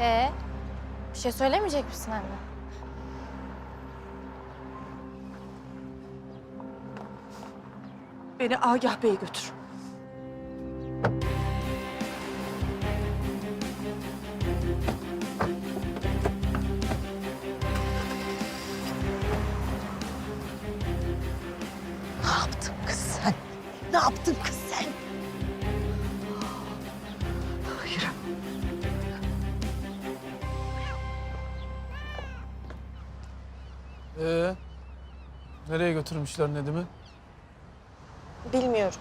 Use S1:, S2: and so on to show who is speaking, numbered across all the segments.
S1: Ee, bir şey söylemeyecek misin anne?
S2: Beni Agah Bey'e götür.
S3: Ne yaptın kız
S4: Ee, nereye götürmüşler Nedim'i?
S2: Bilmiyorum.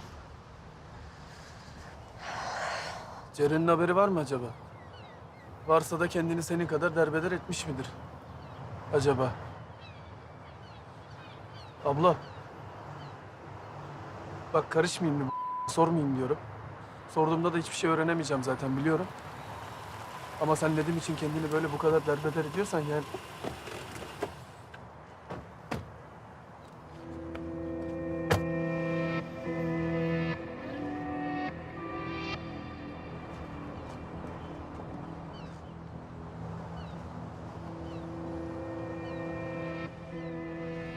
S4: Ceren'in haberi var mı acaba? Varsa da kendini senin kadar derbeder etmiş midir? Acaba? Abla. Bak karışmayayım mı? Sormayayım diyorum. Sorduğumda da hiçbir şey öğrenemeyeceğim zaten biliyorum. Ama sen Nedim için kendini böyle bu kadar derbeder ediyorsan yani...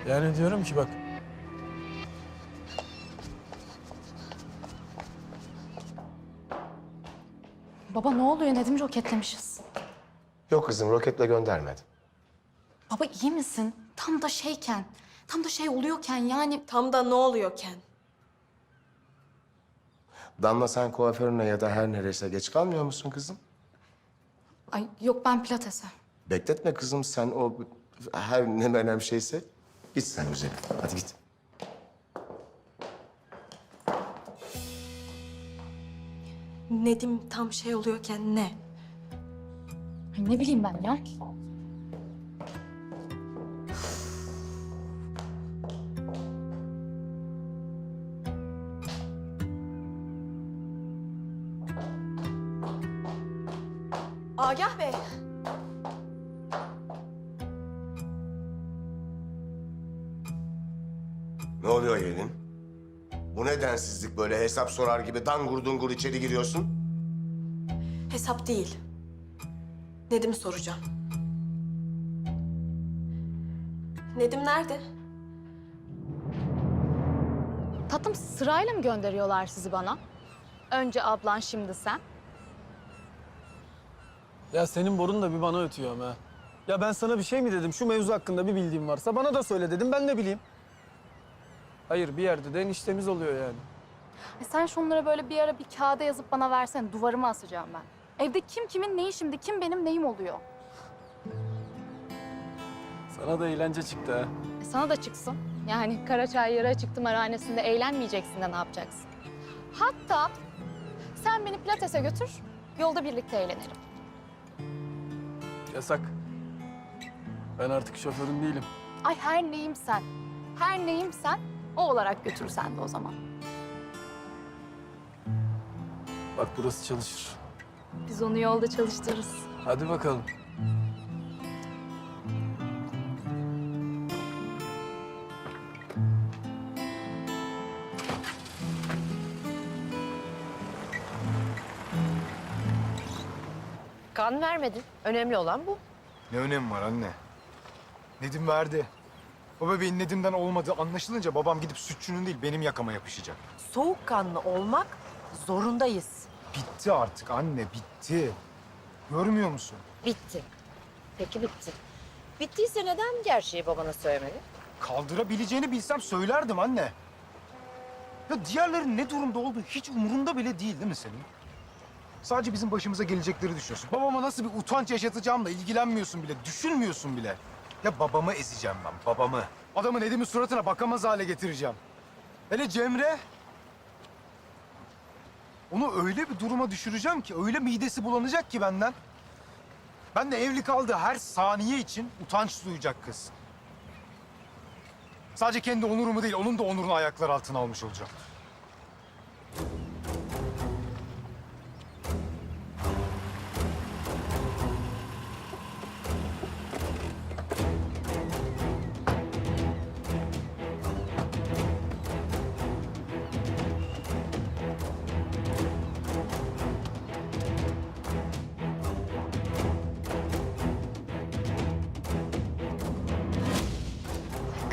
S4: Yani diyorum ki bak
S1: Baba ne oluyor? Nedim roketlemişiz.
S5: Yok kızım roketle göndermedim.
S1: Baba iyi misin? Tam da şeyken, tam da şey oluyorken yani...
S2: Tam da ne oluyorken?
S5: Damla sen kuaförüne ya da her nerese geç kalmıyor musun kızım?
S1: Ay yok ben pilatese.
S5: Bekletme kızım sen o her ne önemli şeyse. Git sen güzelim. Hadi git.
S2: Nedim tam şey oluyorken ne?
S1: Ay ne bileyim ben ya.
S2: Agah Bey.
S5: Bu nedensizlik böyle hesap sorar gibi dangur dungur içeri giriyorsun?
S2: Hesap değil. Nedim'i soracağım. Nedim nerede?
S1: Tatlım sırayla mı gönderiyorlar sizi bana? Önce ablan şimdi sen.
S4: ya senin borun da bir bana ötüyor ama. ha. Ya ben sana bir şey mi dedim? Şu mevzu hakkında bir bildiğim varsa bana da söyle dedim. Ben ne bileyim? Hayır bir yerde de eniştemiz oluyor yani.
S1: E sen şunları böyle bir ara bir kağıda yazıp bana versene. Duvarıma asacağım ben. Evde kim kimin neyi şimdi, kim benim neyim oluyor?
S4: Sana da eğlence çıktı ha.
S1: E sana da çıksın. Yani Karaçay yara çıktı marahanesinde eğlenmeyeceksin de ne yapacaksın? Hatta sen beni pilatese götür, yolda birlikte eğlenelim.
S4: Yasak. Ben artık şoförün değilim.
S1: Ay her neyim sen, her neyim sen, o olarak götür sen de o zaman.
S4: Bak burası çalışır.
S1: Biz onu yolda çalıştırırız.
S4: Hadi bakalım.
S6: Kan vermedin. Önemli olan bu.
S7: Ne önemi var anne? Nedim verdi. O bebeğin Nedim'den olmadığı anlaşılınca babam gidip sütçünün değil benim yakama yapışacak.
S6: Soğukkanlı olmak zorundayız.
S7: Bitti artık anne bitti. Görmüyor musun?
S6: Bitti. Peki bitti. Bittiyse neden gerçeği babana söylemedin?
S7: Kaldırabileceğini bilsem söylerdim anne. Ya diğerlerin ne durumda olduğu hiç umurunda bile değil değil mi senin? Sadece bizim başımıza gelecekleri düşünüyorsun. Babama nasıl bir utanç yaşatacağımla ilgilenmiyorsun bile, düşünmüyorsun bile. Ya babamı ezeceğim ben, babamı. Adamın Nedim'in suratına bakamaz hale getireceğim. Hele Cemre... Onu öyle bir duruma düşüreceğim ki, öyle midesi bulanacak ki benden. Ben de evli kaldığı her saniye için utanç duyacak kız. Sadece kendi onurumu değil, onun da onurunu ayaklar altına almış olacağım.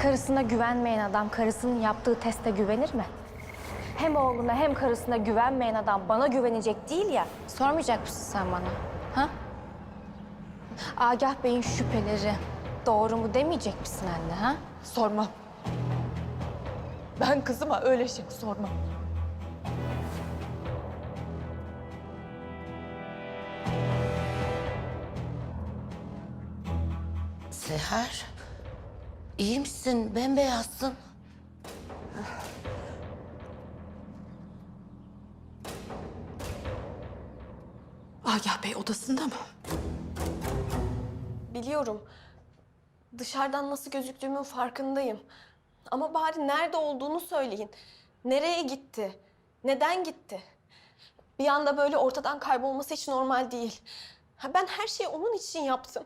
S8: Karısına güvenmeyen adam karısının yaptığı teste güvenir mi? Hem oğluna hem karısına güvenmeyen adam bana güvenecek değil ya.
S1: Sormayacak mısın sen bana? Ha?
S8: Agah Bey'in şüpheleri, doğru mu demeyecek misin anne ha?
S1: Sormam. Ben kızıma öyle şey sormam.
S6: Seher, iyi misin? Bembeyazsın.
S2: Agah Bey odasında mı? Biliyorum. Dışarıdan nasıl gözüktüğümün farkındayım. Ama bari nerede olduğunu söyleyin. Nereye gitti? Neden gitti? Bir anda böyle ortadan kaybolması hiç normal değil. Ha, ben her şeyi onun için yaptım.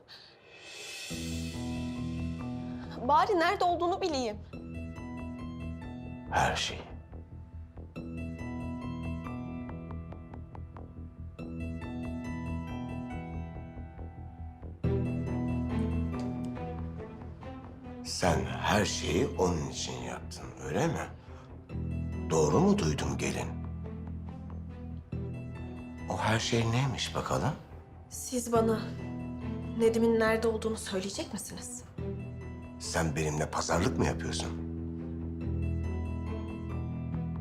S2: Bari nerede olduğunu bileyim.
S5: Her şey. Sen her şeyi onun için yaptın, öyle mi? Doğru mu duydum gelin? O her şey neymiş bakalım?
S2: Siz bana Nedim'in nerede olduğunu söyleyecek misiniz?
S5: Sen benimle pazarlık mı yapıyorsun?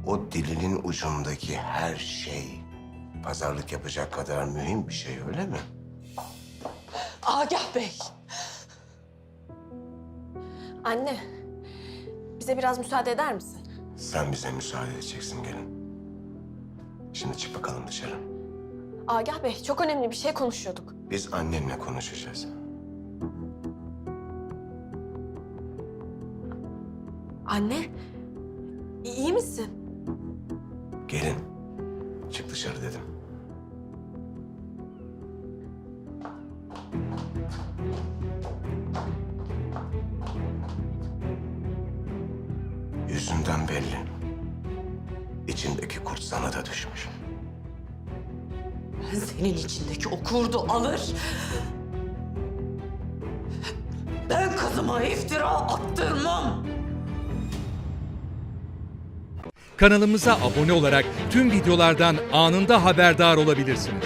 S5: O dilinin ucundaki her şey pazarlık yapacak kadar mühim bir şey öyle mi?
S2: Agah Bey. Anne, bize biraz müsaade eder misin?
S5: Sen bize müsaade edeceksin gelin. Şimdi çık bakalım dışarı.
S2: Agah Bey, çok önemli bir şey konuşuyorduk.
S5: Biz annenle konuşacağız.
S2: Anne, iyi misin?
S5: Gelin. Çık dışarı dedim. Yüzünden belli. İçindeki kurt sana da düşmüş.
S6: Senin içindeki o kurdu alır. Ben kızıma iftira attırmam.
S9: Kanalımıza abone olarak tüm videolardan anında haberdar olabilirsiniz.